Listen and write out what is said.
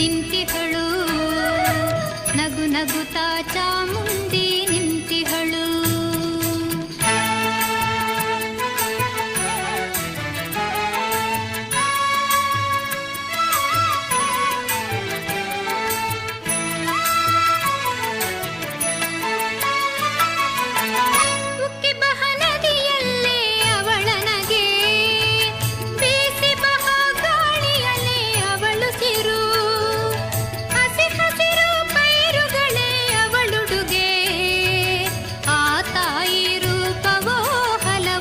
ನಿಂತಿಹಳು ನಗು ನಗುತ್ತಾ ಚಾಮುಂಡಿ